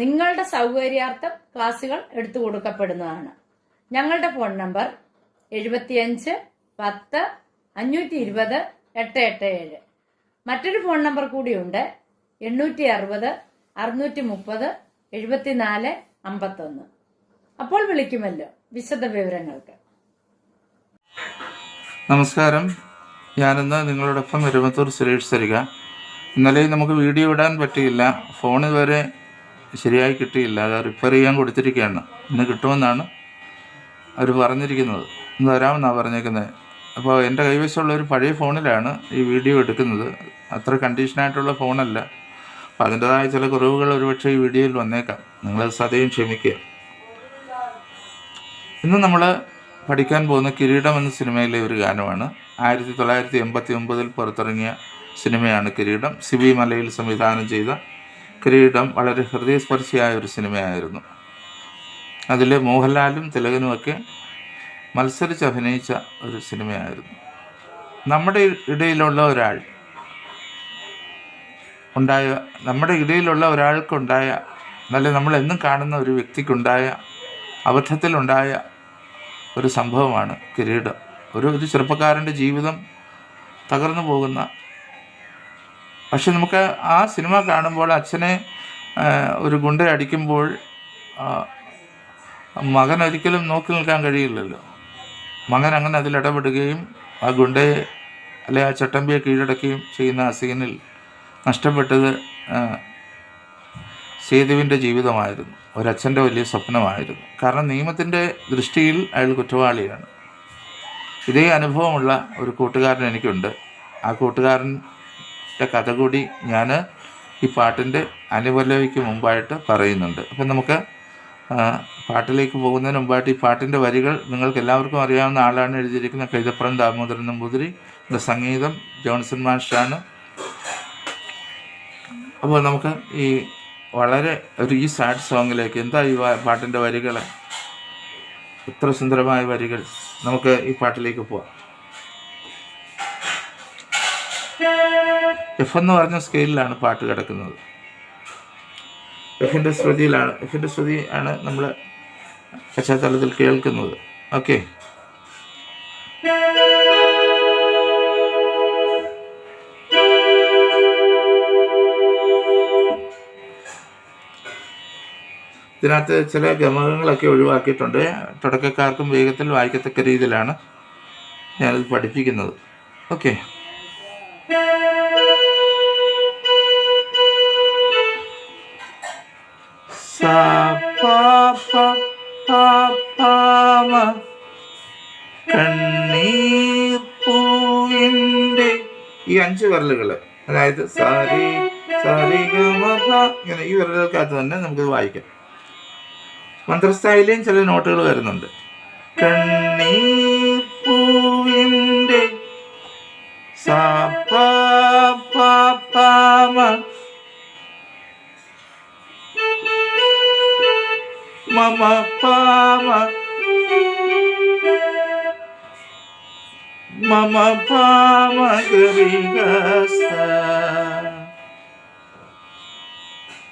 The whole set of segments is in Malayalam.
നിങ്ങളുടെ സൗകര്യാർത്ഥം ക്ലാസുകൾ എടുത്തു കൊടുക്കപ്പെടുന്നതാണ്. ഞങ്ങളുടെ ഫോൺ നമ്പർ എഴുപത്തിയഞ്ച് പത്ത് അഞ്ഞൂറ്റി ഇരുപത് എട്ട് എട്ട് ഏഴ്. മറ്റൊരു ഫോൺ നമ്പർ കൂടിയുണ്ട് എണ്ണൂറ്റി അറുപത് അറുന്നൂറ്റി മുപ്പത് എഴുപത്തിനാല് അമ്പത്തൊന്ന്. അപ്പോൾ വിളിക്കുമല്ലോ വിശദ വിവരങ്ങൾക്ക്. നമസ്കാരം. ഞാനിന്ന് നിങ്ങളോടൊപ്പം എരുമത്തൂർ സുരേഷ് സരിക. ഇന്നലെ നമുക്ക് വീഡിയോ ഇടാൻ പറ്റിയില്ല. ഫോൺ ഇതുവരെ ശരിയായി കിട്ടിയില്ല. അത് റിപ്പയർ ചെയ്യാൻ കൊടുത്തിരിക്കുകയാണ്. ഇന്ന് കിട്ടുമെന്നാണ് അവർ പറഞ്ഞിരിക്കുന്നത്. ഇന്ന് വരാമെന്നാണ് പറഞ്ഞേക്കുന്നത് അപ്പോൾ എന്റെ കൈവശമുള്ള ഒരു പഴയ ഫോണിലാണ് ഈ വീഡിയോ എടുക്കുന്നത്. അത്ര കണ്ടീഷനായിട്ടുള്ള ഫോണല്ല. അപ്പോൾ അതിന്റെതായ ചില കുറവുകൾ ഒരുപക്ഷെ ഈ വീഡിയോയിൽ വന്നേക്കാം. നിങ്ങൾ സദയം ക്ഷമിക്കുക. ഇന്ന് നമ്മൾ പഠിക്കാൻ പോകുന്ന കിരീടം എന്ന സിനിമയിലെ ഒരു ഗാനമാണ്. ആയിരത്തി തൊള്ളായിരത്തി എൺപത്തി ഒമ്പതിൽ പുറത്തിറങ്ങിയ സിനിമയാണ് കിരീടം. സിബി മലയിൽ സംവിധാനം ചെയ്ത കിരീടം വളരെ ഹൃദയസ്പർശിയായ ഒരു സിനിമയായിരുന്നു. അതിൽ മോഹൻലാലും തിലകനുമൊക്കെ മത്സരിച്ച് അഭിനയിച്ച ഒരു സിനിമയായിരുന്നു. നമ്മുടെ ഇടയിലുള്ള ഒരാൾ ഉണ്ടായ നമ്മുടെ ഇടയിലുള്ള ഒരാൾക്കുണ്ടായ നല്ല നമ്മളെന്നും കാണുന്ന ഒരു വ്യക്തിക്കുണ്ടായ അബദ്ധത്തിലുണ്ടായ ഒരു സംഭവമാണ് കിരീടം. ഒരു ഒരു ചെറുപ്പക്കാരന്റെ ജീവിതം തകർന്നു പോകുന്ന പക്ഷെ നമുക്ക് ആ സിനിമ കാണുമ്പോൾ അച്ഛനെ ഒരു ഗുണ്ട അടിക്കുമ്പോൾ മകൻ ഒരിക്കലും നോക്കി നിൽക്കാൻ കഴിയില്ലല്ലോ. മകൻ അങ്ങനെ അതിൽ ഇടപെടുകയും ആ ഗുണ്ടയെ അല്ലെ ആ ചട്ടമ്പിയെ കീഴടക്കുകയും ചെയ്യുന്ന ആ സീനിൽ നഷ്ടപ്പെട്ടത് സേതുവിന്റെ ജീവിതമായിരുന്നു. ഒരച്ഛന്റെ വലിയ സ്വപ്നമായിരുന്നു. കാരണം നിയമത്തിന്റെ ദൃഷ്ടിയിൽ അയാൾ കുറ്റവാളിയാണ്. ഇതേ അനുഭവമുള്ള ഒരു കൂട്ടുകാരൻ എനിക്കുണ്ട്. ആ കൂട്ടുകാരന്റെ കഥ കൂടി ഞാൻ ഈ പാട്ടിന്റെ അനുപല്ലവിക്ക് മുമ്പായിട്ട് പറയുന്നുണ്ട്. അപ്പം നമുക്ക് പാട്ടിലേക്ക് പോകുന്നതിന് മുമ്പായിട്ട് ഈ പാട്ടിന്റെ വരികൾ നിങ്ങൾക്ക് എല്ലാവർക്കും അറിയാവുന്ന ആളാണ് എഴുതിയിരിക്കുന്ന കൈതപ്പുറം ദാമോദരൻ നമ്പൂതിരി ഇതിന്റെ സംഗീതം ജോൺസൺ മാഷാണ്. അപ്പോൾ നമുക്ക് ഈ വളരെ ഒരു ഈ സാഡ് സോങ്ങിലേക്ക് എന്താ ഈ പാട്ടിന്റെ വരികൾ ഇത്ര സുന്ദരമായ വരികൾ. നമുക്ക് ഈ പാട്ടിലേക്ക് പോവാം. എഫ് എന്ന് പറഞ്ഞ സ്കെയിലിലാണ് പാട്ട് കിടക്കുന്നത്. എഫിന്റെ ശ്രുതിയിലാണ് എഫിന്റെ ശ്രുതി ആണ് നമ്മൾ പശ്ചാത്തലത്തിൽ കേൾക്കുന്നത്. ഓക്കെ ഇതിനകത്ത് ചില ഗമകങ്ങളൊക്കെ ഒഴിവാക്കിയിട്ടുണ്ട്. തുടക്കക്കാർക്കും വേഗത്തിൽ വായിക്കത്തക്ക രീതിയിലാണ് ഞാനിത് പഠിപ്പിക്കുന്നത്. ഓക്കെ കണ്ണീർ പൂവിന്റെ ഈ അഞ്ച് വിരലുകൾ അതായത് സാരി സാരി ഇങ്ങനെ ഈ വിരലുകൾക്കകത്ത് തന്നെ നമുക്കിത് വായിക്കാം. മന്ത്രസ്ഥായിലെയും ചില നോട്ടുകൾ വരുന്നുണ്ട്. കണ്ണീർ മമ പാ മ. മമ പാമ മ ഗരി ഗ സ.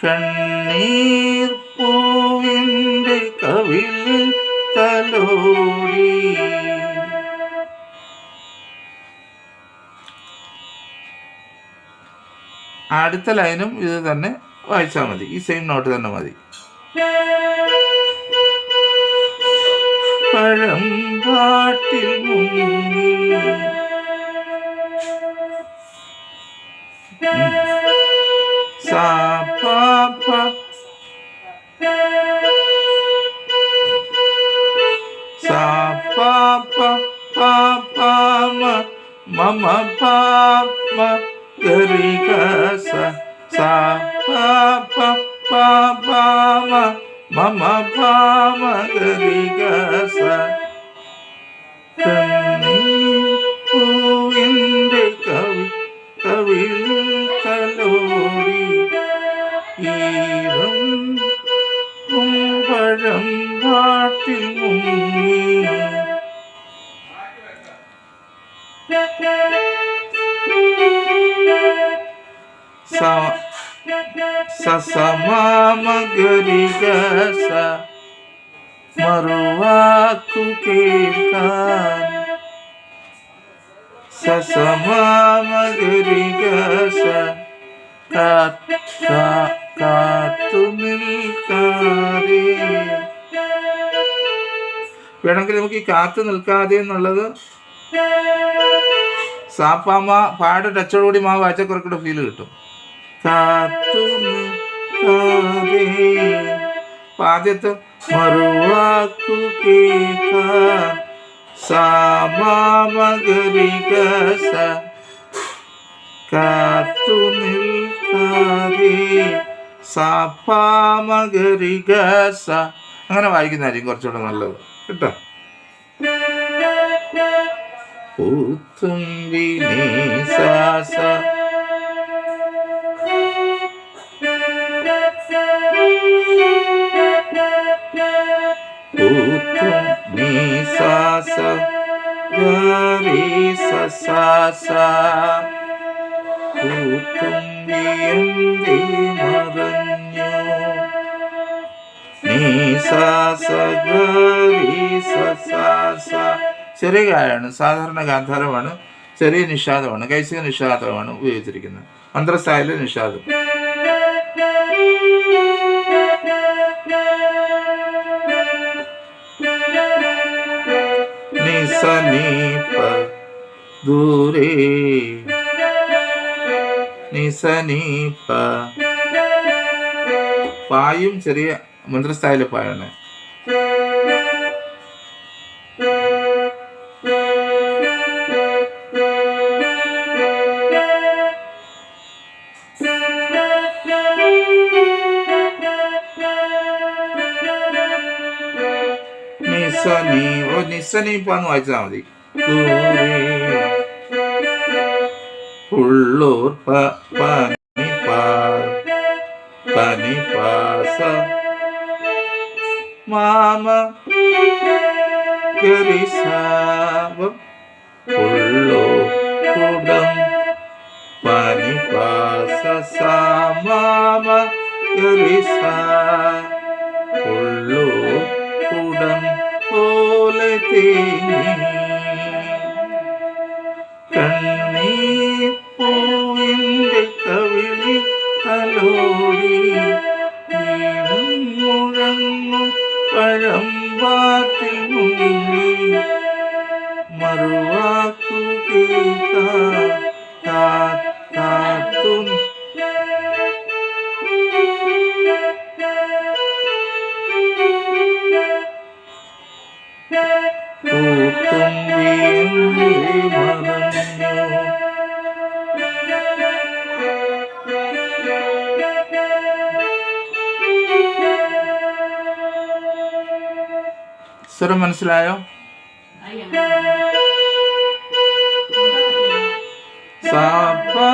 കണ്ണീർ പൂവിന്റെ കവിളിൽ തലോടി അടുത്ത ലൈനും ഇത് തന്നെ വായിച്ചാൽ മതി ഈ സെയിം നോട്ട് തന്നെ മതി பழங்காட்டில் முன்னி சா பா பா சா பா பா பா பா ம மம பா ம ச சா பா മ മമ പാമകരിക സ പൂവിന്റെ കവി കവിളിൽ തലോടി ഈരം മറുവാക്കു കേൾക്കാൻ. സസമാമകരിക സ കാത്തു വേണമെങ്കിൽ നമുക്ക് ഈ കാത്തു നിൽക്കാതെ എന്നുള്ളത് സാപ്പാമ പാട് ടച്ചോടുകൂടി മാ വായിച്ച കുറക്കൂടെ ഫീൽ കിട്ടും. കാത്തു നിൽക്കാതെ. ആദ്യത്തെ മറുവാക്കു അങ്ങനെ വായിക്കുന്നതായിരിക്കും കുറച്ചുകൂടെ നല്ലത്. കേട്ടോ? പൂത്തും സസാസ ചെറിയ ഗായമാണ് സാധാരണ ഗാന്ധാരമാണ് ചെറിയ നിഷാദമാണ് കൈസിക നിഷാദമാണ് ഉപയോഗിച്ചിരിക്കുന്നത്. മന്ത്രസ്ഥായിലെ നിഷാദം. നിസ നീപ ദൂരേ. നിസനീപ. പായും ചെറിയ മന്ത്രസ്ഥായിലെ പായാണ്. നിസനി ഓ നിസനീപ്പാന്ന് വായിച്ചാൽ മതി ദൂരെ ഉള്ളൂർ പ പനിപ്പാ പനിപ്പാസ മാമ ഗരിസാപം ഉള്ളൂർ കുടം പനിപ്പാസ സാമാമ ഗരിസാ പോലെ തേങ്ങി സ്വരം മനസ്സിലായോ സാ പാ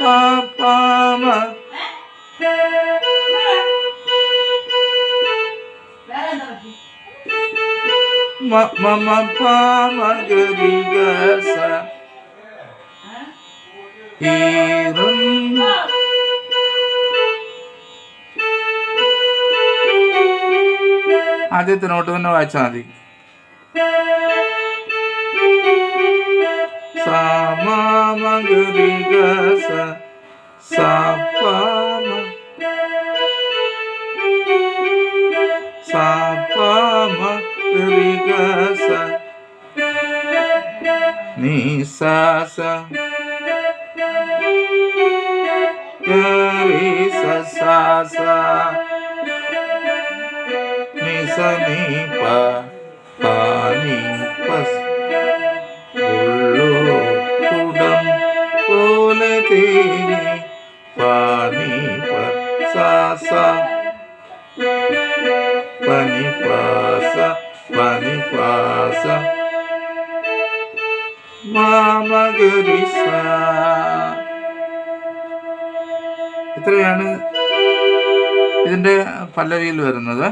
പാ പാ മ. മ മ മ പാ മ ഗ രി ഗ ആദ്യത്തെ നോട്ട് തന്നെ വായിച്ചാൽ മതി. സാമാമഗരിഗ സ സാപാമ നിസനി പ പാനി പസ് ഉള്ളു കുടം പോലെ തേനി പാനി പ സാ സാ പനിപ്പാസ പനിപ്പാസ മാമഗരിസ ഇത്രയാണ് ഇതിന്റെ പല്ലവിയിൽ വരുന്നത്.